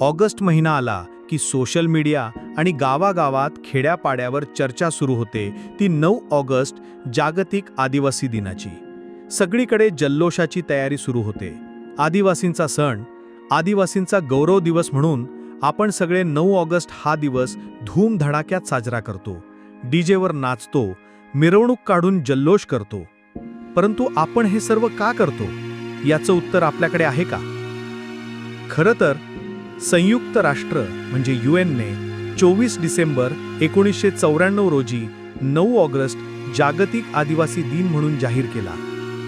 August महिना आला की सोशल मीडिया आणि गावागावात खेड्यापाड्यावर चर्चा सुरू होते ती नऊ ऑगस्ट जागतिक आदिवासी दिनाची. सगळीकडे जल्लोषाची तयारी सुरू होते. आदिवासींचा सण आदिवासींचा गौरव दिवस म्हणून आपण सगळे नऊ ऑगस्ट हा दिवस धूमधडाक्यात साजरा करतो. डीजेवर नाचतो मिरवणूक काढून जल्लोष करतो. परंतु आपण हे सर्व का करतो? याचं उत्तर आपल्याकडे आहे का? खरं तर संयुक्त राष्ट्र म्हणजे यू एनने चोवीस डिसेंबर एकोणीसशे चौऱ्याण्णव रोजी नऊ ऑगस्ट जागतिक आदिवासी दिन म्हणून जाहीर केला.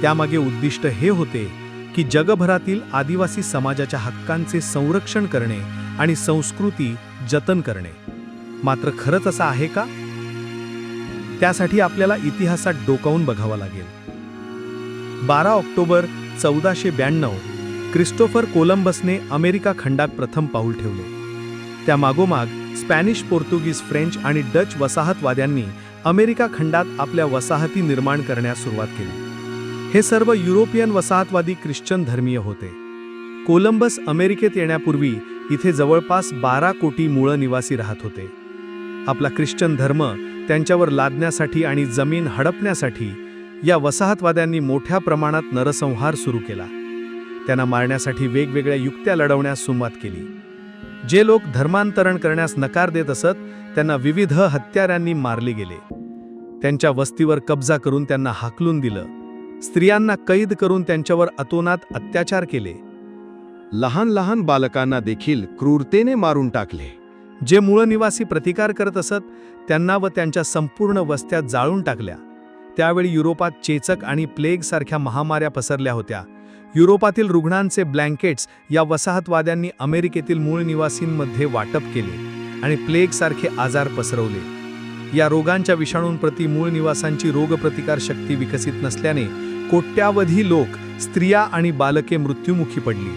त्यामागे उद्दिष्ट हे होते की जगभरातील आदिवासी समाजाच्या हक्कांचे संरक्षण करणे आणि संस्कृती जतन करणे. मात्र खरंच असं आहे का? त्यासाठी आपल्याला इतिहासात डोकावून बघावं लागेल. बारा ऑक्टोबर चौदाशे ब्याण्णव क्रिस्टोफर कोलंबसने अमेरिका खंडात प्रथम पाऊल ठेवले. त्यामागोमाग स्पॅनिश पोर्तुगीज फ्रेंच आणि डच वसाहतवाद्यांनी अमेरिका खंडात आपल्या वसाहती निर्माण करण्यास सुरुवात केली. हे सर्व युरोपियन वसाहतवादी ख्रिश्चन धर्मीय होते. कोलंबस अमेरिकेत येण्यापूर्वी इथे जवळपास बारा कोटी मूळ निवासी राहत होते. आपला ख्रिश्चन धर्म त्यांच्यावर लादण्यासाठी आणि जमीन हडपण्यासाठी या वसाहतवाद्यांनी मोठ्या प्रमाणात नरसंहार सुरू केला. त्यांना मारण्यासाठी वेगवेगळ्या युक्त्या लढवण्यास सुरुवात केली. जे लोक धर्मांतरण करण्यास नकार देत असत त्यांना विविध हत्यारांनी मारले गेले. त्यांच्या वस्तीवर कब्जा करून त्यांना हाकलून दिलं. स्त्रियांना कैद करून त्यांच्यावर अतोनात अत्याचार केले. लहान लहान बालकांना देखील क्रूरतेने मारून टाकले. जे मूळ निवासी प्रतिकार करत असत त्यांना व त्यांच्या संपूर्ण वस्त्या जाळून टाकल्या. त्यावेळी युरोपात चेचक आणि प्लेगसारख्या महामाऱ्या पसरल्या होत्या. युरोपातील रुग्णांचे ब्लँकेट्स या वसाहतवाद्यांनी अमेरिकेतील मूळ निवासींमध्ये वाटप केले आणि प्लेगसारखे आजार पसरवले. या रोगांच्या विषाणूंप्रती मूळ निवासांची रोगप्रतिकार शक्ती विकसित नसल्याने कोट्यावधी लोक स्त्रिया आणि बालके मृत्युमुखी पडली.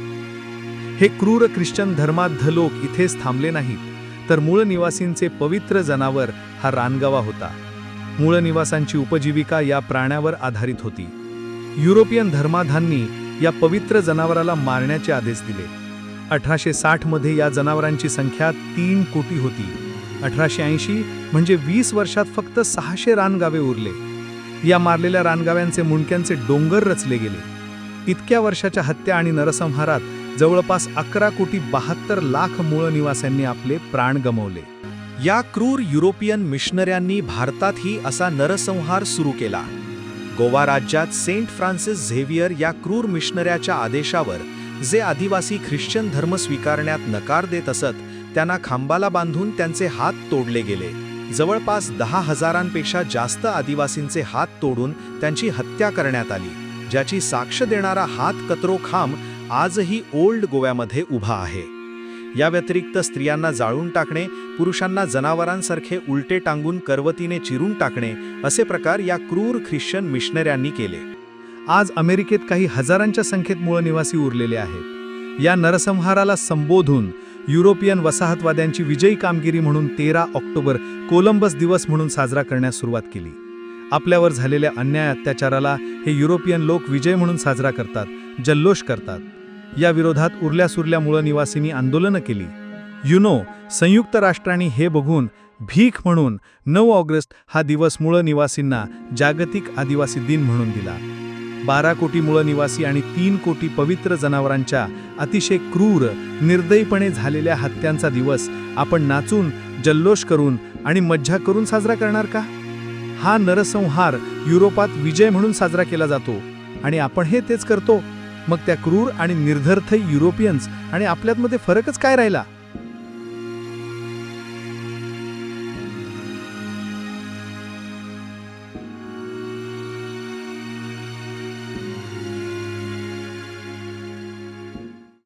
हे क्रूर ख्रिश्चन धर्माद्ध लोक इथेच थांबले नाहीत तर मूळ निवासींचे पवित्र जनावर हा रानगावा होता. मूळ निवासांची उपजीविका या प्राण्यावर आधारित होती. युरोपियन धर्माधांनी या पवित्र जनावराला मारण्याचे आदेश दिले. अठराशे साठमध्ये या जनावरांची संख्या तीन कोटी होती. अठराशे ऐंशी म्हणजे वीस वर्षात फक्त सहाशे रानगावे उरले. या मारलेल्या रानगाव्यांचे मुंडक्यांचे डोंगर रचले गेले. इतक्या वर्षाच्या हत्या आणि नरसंहारात जवळपास अकरा कोटी बहात्तर लाख मूळ निवास्यांनी आपले प्राण गमवले. या क्रूर युरोपियन मिशनऱ्यांनी भारतातही असा नरसंहार सुरू केला. गोवा राज्यात सेंट फ्रान्सिस झेवियर या क्रूर मिशनऱ्याच्या आदेशावर जे आदिवासी ख्रिश्चन धर्म स्वीकारण्यात नकार देत असत त्यांना खांबाला बांधून त्यांचे हात तोडले गेले. जवळपास दहा हजारांपेक्षा जास्त आदिवासींचे हात तोडून त्यांची हत्या करण्यात आली ज्याची साक्ष देणारा हात कतरो खांब आजही ओल्ड गोव्यामध्ये उभा आहे. या व्यतिरिक्त स्त्रियांना जाळून टाकणे पुरुषांना जनावरांसारखे उलटे टांगून करवतीने चिरून टाकणे असे प्रकार या क्रूर ख्रिश्चन मिशनऱ्यांनी केले. आज अमेरिकेत काही हजारांच्या संख्येत मूळनिवासी उरलेले आहेत. या नरसंहाराला संबोधून युरोपियन वसाहतवाद्यांची विजयी कामगिरी म्हणून तेरा ऑक्टोबर कोलंबस दिवस म्हणून साजरा करण्यास सुरुवात केली. आपल्यावर झालेल्या अन्याय अत्याचाराला हे युरोपियन लोक विजय म्हणून साजरा करतात जल्लोष करतात. या विरोधात उरल्या सुरल्या मूळ निवासींनी आंदोलनं केली. युनो संयुक्त राष्ट्रांनी हे बघून भीक म्हणून नऊ ऑगस्ट हा दिवस मूळ निवासींना जागतिक आदिवासी दिन म्हणून दिला. बारा कोटी मूळ निवासी आणि तीन कोटी पवित्र जनावरांच्या अतिशय क्रूर निर्दयीपणे झालेल्या हत्यांचा दिवस आपण नाचून जल्लोष करून आणि मज्जा करून साजरा करणार का? हा नरसंहार युरोपात विजय म्हणून साजरा केला जातो आणि आपण हे तेच करतो. मग त्या क्रूर आणि निर्धर्थ युरोपियन्स आणि आपल्यातमध्ये फरकच काय राहिला?